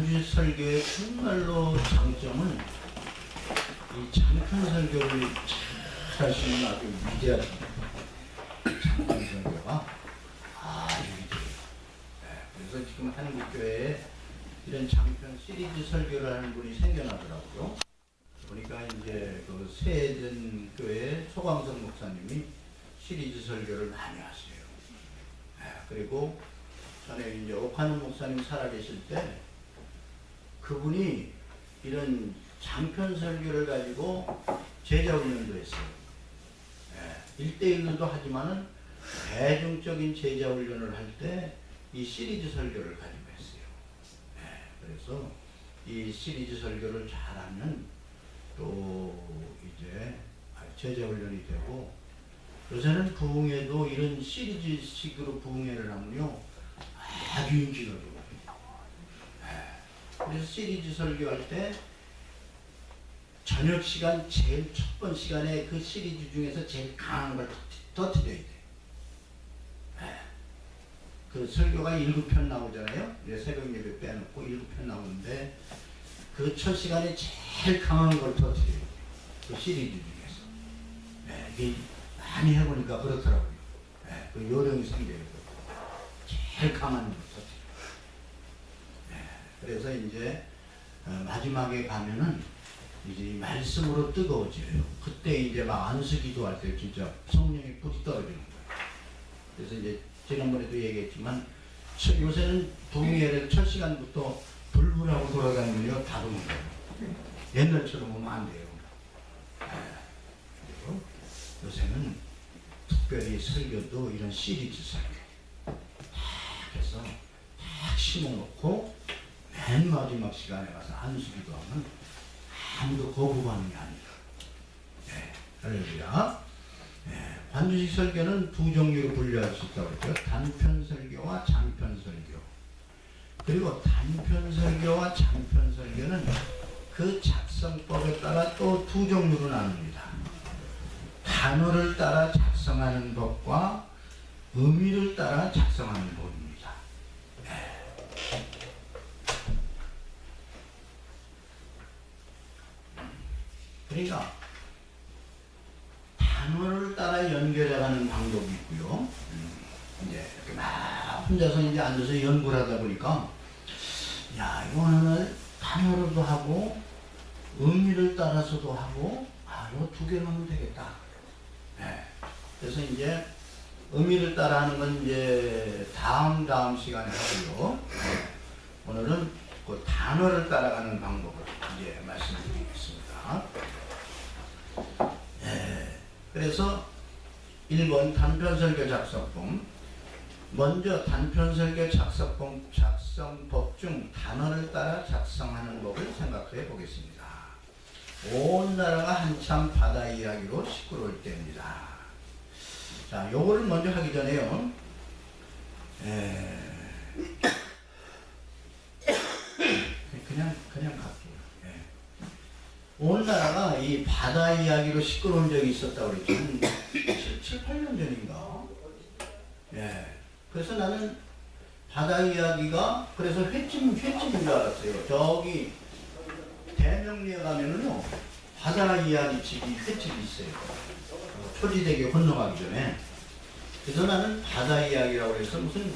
관주 설교의 정말로 장점은 이 장편 설교를 잘 하시는 아주 위대한 장편 설교가 아주 위대해요. 네, 그래서 지금 한국교회에 이런 장편 시리즈 설교를 하는 분이 생겨나더라고요. 보니까 이제 그 세든 교회 소광성 목사님이 시리즈 설교를 많이 하세요. 네, 그리고 전에 이제 옥하는 목사님 살아계실 때 그분이 이런 장편 설교를 가지고 제자 훈련도 했어요. 예, 1대1도 하지만은 대중적인 제자 훈련을 할 때 이 시리즈 설교를 가지고 했어요. 예, 그래서 이 시리즈 설교를 잘하면 또 이제 제자 훈련이 되고 요새는 부흥회도 이런 시리즈식으로 부흥회를 하면요 아주 인기가 좋아요. 예, 그래서 시리즈 설교할 때 저녁 시간 제일 첫 번 시간에 그 시리즈 중에서 제일 강한 걸 터- 터뜨려야 돼. 예. 그 설교가 일곱 편 나오잖아요. 이제 새벽 예배 빼놓고 일곱 편 나오는데 그 첫 시간에 제일 강한 걸 돼. 그 시리즈 중에서. 예, 이게 많이 해보니까 그렇더라고요. 예, 그 요령이 생겨요. 제일 강한 걸 터뜨려요. 예, 그래서 이제 어, 마지막에 가면은 이제 이 말씀으로 뜨거워져요. 그때 이제 막 안수기도 할 때 진짜 성령이 뿌리 떨어지는 거예요. 그래서 이제 지난번에도 얘기했지만 첫- 요새는 동의회를 첫 시간부터 불불하고 돌아다니면요 다 도는 거예요. 옛날처럼 하면 안 돼요. 예, 그리고 요새는 특별히 설교도 이런 시리즈 설교 딱 해서 딱 심어놓고 맨 마지막 시간에 가서 안수기도 하면 아무도 거부 반응이 아니다. 네, 할렐루야. 네, 관주식 설교는 두 종류로 분류할 수 있다고 했죠. 단편 설교와 장편 설교. 그리고 단편 설교와 장편 설교는 그 작성법에 따라 또 두 종류로 나눕니다. 단어를 따라 작성하는 법과 의미를 따라 작성하는 법입니다. 그러니까 단어를 따라 연결해가는 방법이 있고요. 음, 이제 이렇게 막 혼자서 이제 앉아서 연구를 하다 보니까 야 이거는 단어로도 하고 의미를 따라서도 하고 아 이거 두 개만 하면 되겠다. 네. 그래서 이제 의미를 따라 하는 건 이제 다음 다음 시간에 하고요. 네. 오늘은 그 단어를 따라가는 방법을 이제 말씀드리겠습니다. 예, 그래서 1번 단편설교 작성법 먼저 단편설교 작성법, 작성법 중 단어를 따라 작성하는 법을 생각해 보겠습니다. 온 나라가 한참 바다 이야기로 시끄러울 때입니다. 자, 요거를 먼저 하기 전에요. 예, 그냥 그냥. 예. 온 나라가 이 바다 이야기로 시끄러운 적이 있었다고 그랬죠. 한 7, 7, 8년 전인가. 예. 그래서 나는 바다 이야기가 그래서 횟집, 횟집인 줄 알았어요. 저기 대명리에 가면은요, 바다 이야기 집이 횟집이 있어요. 어, 초지대교 건너가기 전에. 그래서 나는 바다 이야기라고 해서 무슨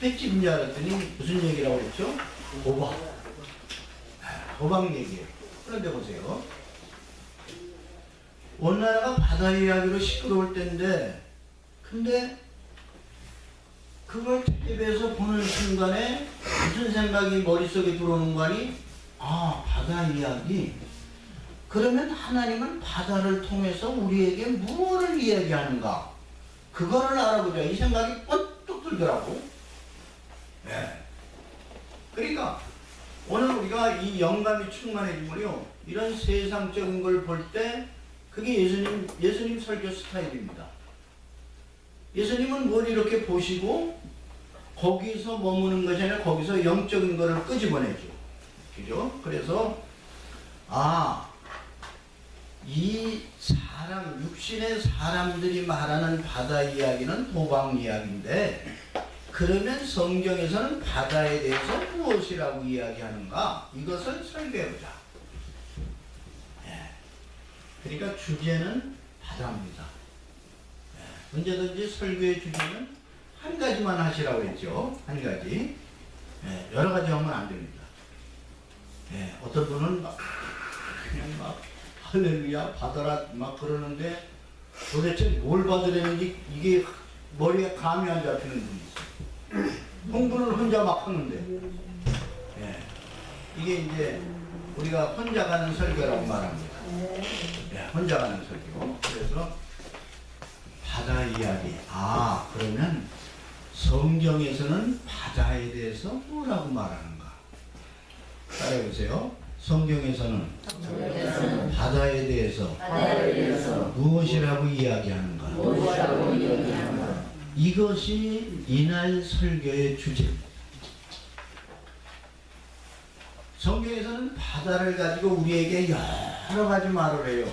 횟집인 줄 알았더니 무슨 얘기라고 그랬죠? 호박. 아, 호박 얘기예요. 그런데 보세요. 온 나라가 바다 이야기로 시끄러울 때인데, 근데 그걸 텔레비에서 보는 순간에 무슨 생각이 머릿속에 들어오는 거니? 아, 바다 이야기. 그러면 하나님은 바다를 통해서 우리에게 무엇을 이야기하는가? 그거를 알아보자. 이 생각이 번뜩 들더라고. 네. 그러니까 오늘 우리가 이 영감이 충만해지면요. 이런 세상적인 걸 볼 때 그게 예수님, 예수님 설교 스타일입니다. 예수님은 뭘 이렇게 보시고 거기서 머무는 것이 아니라 거기서 영적인 거를 끄집어내죠. 그죠? 그래서 아, 이 사람, 육신의 사람들이 말하는 바다 이야기는 도박 이야기인데 그러면 성경에서는 바다에 대해서 무엇이라고 이야기하는가? 이것을 설계해보자. 예. 그러니까 주제는 바다입니다. 예. 언제든지 설교의 주제는 한 가지만 하시라고 했죠. 한 가지. 예. 여러 가지 하면 안 됩니다. 예. 어떤 분은 막 그냥 막 할렐루야 받아라 막 그러는데 도대체 뭘 받으려는지 이게 머리에 감이 안 잡히는 분이 있어요. 공부를 혼자 막 하는데. 예. 이게 이제 우리가 혼자 가는 설교라고 말합니다. 예, 혼자 가는 설교. 그래서 바다 이야기. 아, 그러면 성경에서는 바다에 대해서 뭐라고 말하는가? 따라해보세요. 성경에서는 바다에 대해서 바다에 대해서 무엇이라고 이야기하는가? 이것이 이날 설교의 주제입니다. 성경에서는 바다를 가지고 우리에게 여러 가지 말을 해요.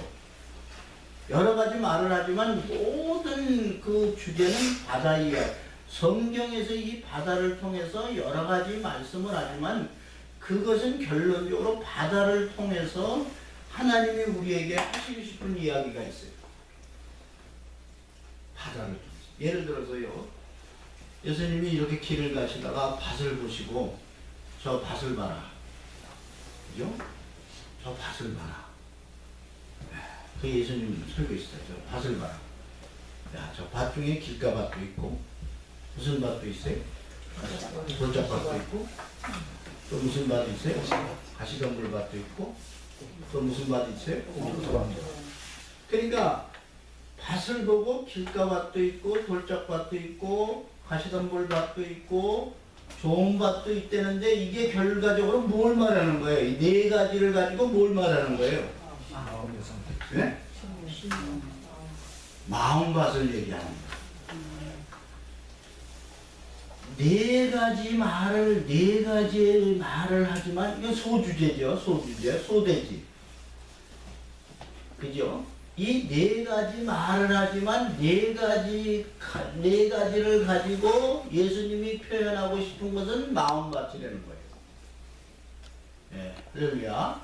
여러 가지 말을 하지만 모든 그 주제는 바다 이야기. 성경에서 이 바다를 통해서 여러 가지 말씀을 하지만 그것은 결론적으로 바다를 통해서 하나님이 우리에게 하시고 싶은 이야기가 있어요. 바다를 통해서. 예를 들어서요. 예수님이 이렇게 길을 가시다가 밭을 보시고 저 밭을 봐라. 그죠? 저 밭을 봐라. 그 예수님 설교 있어요. 저 밭을 봐라. 야, 저 밭 중에 길가밭도 있고 무슨 밭도 있어요? 돌짝밭도 있고 또 무슨 밭이 있어요? 가시덤불밭도 있고 또 무슨 밭이 있어요? 그러니까 밭을 보고 길가밭도 있고 돌짝밭도 있고 가시덤불밭도 있고 좋은 밭도 있다는데 이게 결과적으로 뭘 말하는 거예요? 이 네 가지를 가지고 뭘 말하는 거예요? 네? 마음밭을 얘기하는 거예요. 네 가지 말을 네 가지의 말을 하지만 이건 소주제죠 소주제 소대지 그죠 이 네 가지 말을 하지만 네 가지 가- 네 가지를 가지고 예수님이 표현하고 싶은 것은 마음밭이라는 거예요 예 할렐루야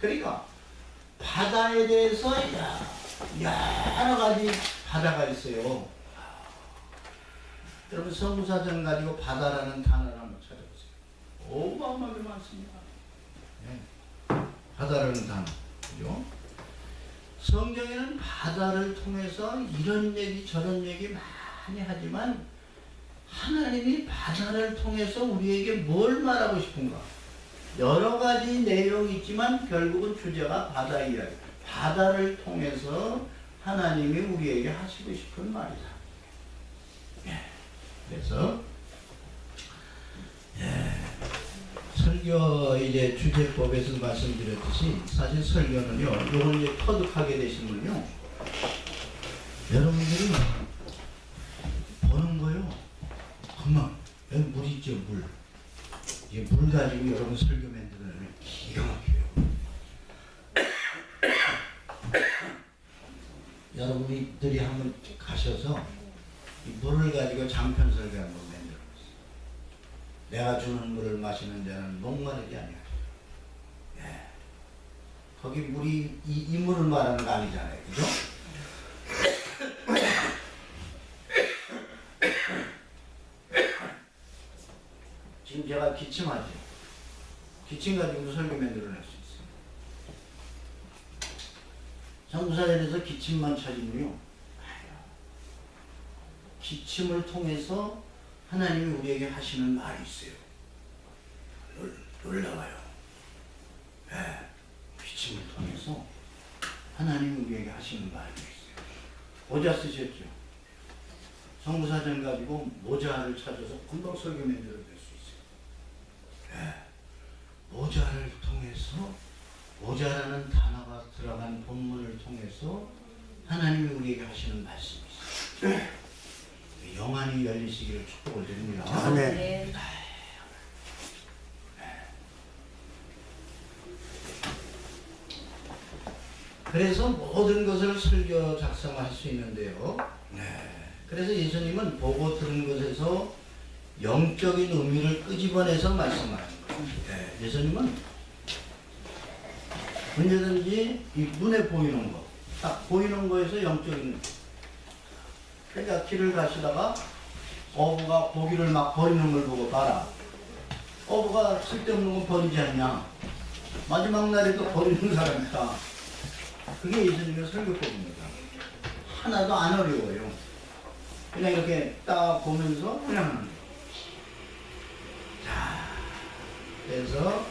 그러니까 바다에 대해서 야- 여러 가지 바다가 있어요 여러분 성사전 가지고 바다라는 단어를 한번 찾아보세요. 어마어마하게 많습니다. 네. 바다라는 단어. 그죠? 성경에는 바다를 통해서 이런 얘기 저런 얘기 많이 하지만 하나님이 바다를 통해서 우리에게 뭘 말하고 싶은가? 여러 가지 내용이 있지만 결국은 주제가 바다 이야기. 바다를 통해서 하나님이 우리에게 하시고 싶은 말이다. 그래서 예, 설교 이제 주제법에서 말씀드렸듯이 사실 설교는요, 요걸 이제 터득하게 되시면요, 여러분들이 보는 거요, 금방 여기 물 있죠 물, 이게 물 가지고 여러분 설교 만들어내면 기가 막혀요. 여러분들이 한번 가셔서 이 물을 가지고 장편 설교 한번 만들어 보세요. 내가 주는 물을 마시는 자는 목마르지 아니하리라. 예. 거기 물이 이, 이 물을 말하는 거 아니잖아요. 그죠? 지금 제가 기침하죠. 기침 가지고도 설교 만들어낼 수 있어요. 정부사전에서 기침만 찾으면요. 기침을 통해서 하나님이 우리에게 하시는 말이 있어요. 놀, 놀라워요. 네. 기침을 통해서 하나님이 우리에게 하시는 말이 있어요. 모자 쓰셨죠? 성부사전 가지고 모자를 찾아서 금방 설교 만들어낼 수 있어요. 네. 모자를 통해서 모자라는 단어가 들어간 본문을 통해서 하나님이 우리에게 하시는 말씀이 있어요. 영안이 열리시기를 축복을 드립니다. 아멘. 네. 그래서 모든 것을 설교 작성할 수 있는데요. 네. 그래서 예수님은 보고 들은 것에서 영적인 의미를 끄집어내서 말씀하는 거예요. 예, 예수님은 언제든지 이 눈에 보이는 거, 딱 보이는 거에서 영적인 그러니까 길을 가시다가 어부가 고기를 막 버리는 걸 보고 봐라. 어부가 쓸데없는 거 버리지 않냐. 마지막 날에도 버리는 사람 있다. 그게 예수님의 설교법입니다. 하나도 안 어려워요. 그냥 이렇게 딱 보면서 그냥. 자, 그래서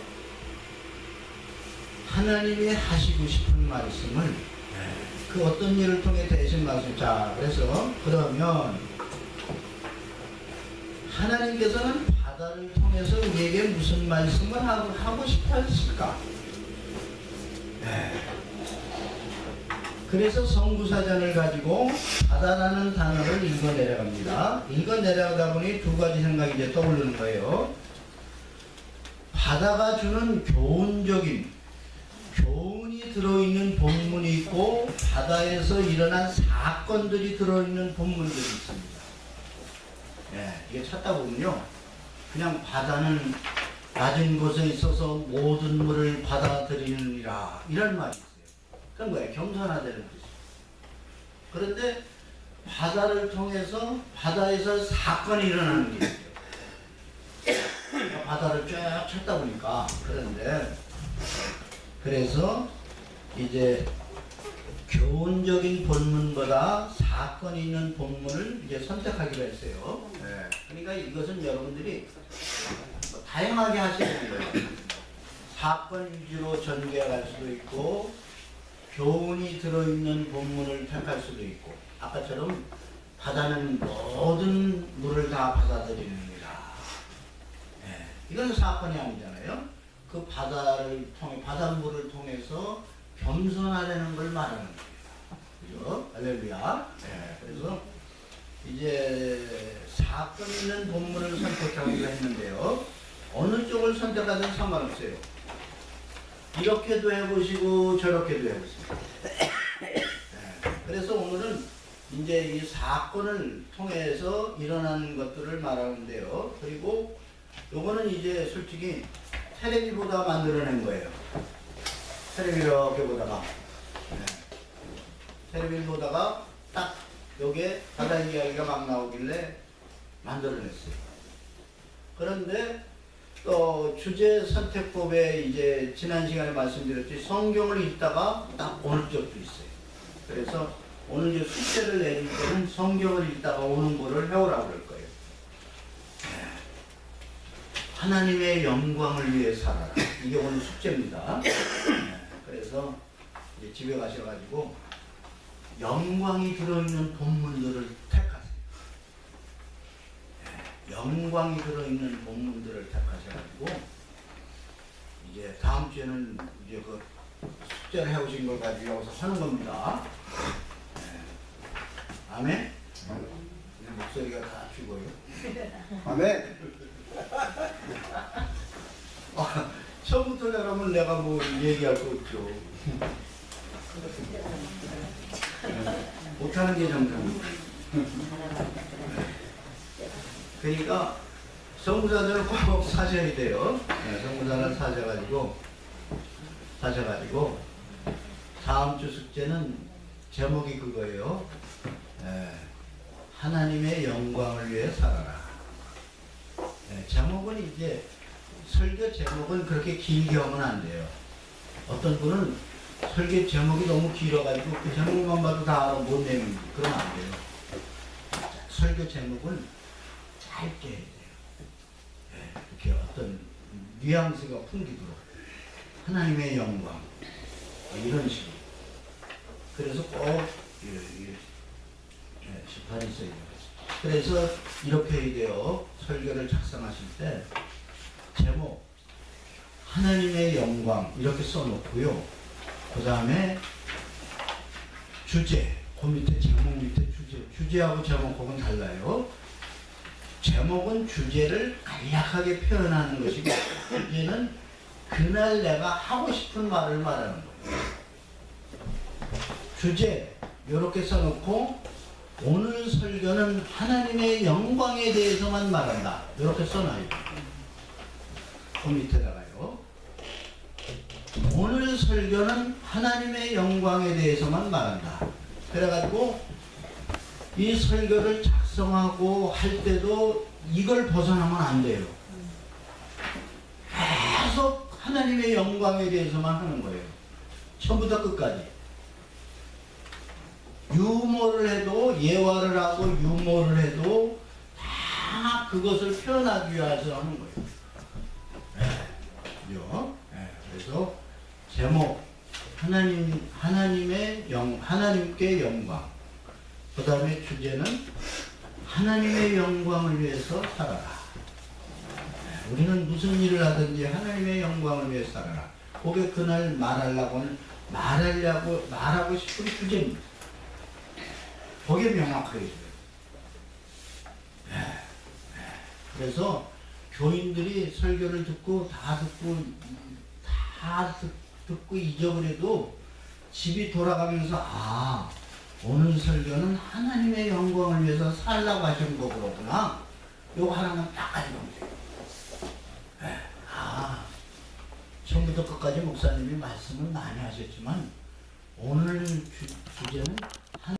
하나님이 하시고 싶은 말씀을 그 어떤 일을 통해 대신 말씀. 자, 그래서 그러면 하나님께서는 바다를 통해서 우리에게 무슨 말씀을 하고, 하고 싶어 하실까? 네. 그래서 성구사전을 가지고 바다라는 단어를 읽어 내려갑니다. 읽어 내려가다 보니 두 가지 생각이 이제 떠오르는 거예요. 바다가 주는 교훈적인 교훈이 들어있는 본문이 있고 바다에서 일어난 사건들이 들어있는 본문들이 있습니다. 예, 이게 찾다 보면요. 그냥 바다는 낮은 곳에 있어서 모든 물을 받아들이느니라 이런 말이 있어요. 그건 뭐예요? 겸손하다는 뜻이에요. 그런데 바다를 통해서 바다에서 사건이 일어나는 게 있어요. 바다를 쫙 찾다 보니까 그런데 그래서 이제 교훈적인 본문보다 사건이 있는 본문을 이제 선택하기로 했어요. 네. 그러니까 이것은 여러분들이 뭐 다양하게 하시는 거예요. 사건 위주로 전개할 수도 있고 교훈이 들어있는 본문을 택할 수도 있고 아까처럼 바다는 모든 물을 다 받아들이느니라. 네. 이건 사건이 아니잖아요. 그 바다를 통해 바닷물을 통해서 겸손하려는 걸 말하는 거예요. 그죠? 할렐루야. 네, 그래서 이제 사건 있는 본문을 선택하기로 했는데요. 어느 쪽을 선택하든 상관없어요. 이렇게도 해보시고 저렇게도 해보세요. 네, 그래서 오늘은 이제 이 사건을 통해서 일어나는 것들을 말하는데요. 그리고 요거는 이제 솔직히 테레비보다 만들어낸 거예요. 테레비 이렇게 보다가 네. 테레비를 보다가 딱 여기에 바다 이야기가 막 나오길래 만들어냈어요. 그런데 또 주제 선택법에 이제 지난 시간에 말씀드렸지 성경을 읽다가 딱 오는 적도 있어요. 그래서 오늘 이제 숙제를 내릴 때는 성경을 읽다가 오는 거를 해오라고 그럴 거예요. 하나님의 영광을 위해 살아라. 이게 오늘 숙제입니다. 네, 그래서 이제 집에 가셔가지고 영광이 들어있는 본문들을 택하세요. 네, 영광이 들어있는 본문들을 택하셔가지고 이제 다음 주에는 이제 그 숙제를 해오신 걸 가지고 여기서 하는 겁니다. 네. 아멘? 내 목소리가 다 죽어요. 아멘. 아, 처음부터 내가면 내가 뭐 얘기할 거 없죠. 못하는 게 정상. 그러니까 성부사들은 꼭 사셔야 돼요. 네, 성부사는 사셔가지고 사셔가지고 다음 주 숙제는 제목이 그거예요. 예, 하나님의 영광을 위해 살아라. 예, 제목은 이제 설교 제목은 그렇게 길게 하면 안 돼요. 어떤 분은 설교 제목이 너무 길어가지고 그 제목만 봐도 다 못 내는 그러면 안 돼요. 자, 설교 제목은 짧게 해야 돼요. 예, 이렇게 어떤 뉘앙스가 풍기도록 하나님의 영광 뭐 이런 식으로. 그래서 꼭 이, 이, 예, 지판이 있어야 돼요. 그래서 이렇게 해야 돼요. 설교를 작성하실 때 제목 하나님의 영광 이렇게 써놓고요. 그 다음에 주제 그 밑에 제목 밑에 주제 주제하고 제목하고는 달라요. 제목은 주제를 간략하게 표현하는 것이고 주제는 그날 내가 하고 싶은 말을 말하는 거예요. 주제 이렇게 써놓고 오늘 설교는 하나님의 영광에 대해서만 말한다. 이렇게 써놔요. 그 밑에다가요. 오늘 설교는 하나님의 영광에 대해서만 말한다. 그래가지고 이 설교를 작성하고 할 때도 이걸 벗어나면 안 돼요. 계속 하나님의 영광에 대해서만 하는 거예요. 처음부터 끝까지. 유머를 해도 예화를 하고 유머를 해도 다 그것을 표현하기 위해서 하는 거예요. 네, 그죠? 네, 그래서 제목 하나님 하나님의 영 하나님께 영광. 그 다음에 주제는 하나님의 영광을 위해서 살아라. 네, 우리는 무슨 일을 하든지 하나님의 영광을 위해 살아라. 그게 그날 말하려고 말하려고 말하고 싶은 주제입니다. 거기에 명확하게 네. 그래서 교인들이 설교를 듣고 다 듣고 다 듣, 듣고 잊어버려도 집이 돌아가면서 아 오늘 설교는 하나님의 영광을 위해서 살라고 하신 거구나. 요거 하나만 딱 오면 돼요. 네. 아 처음부터 끝까지 목사님이 말씀을 많이 하셨지만 오늘 주, 주제는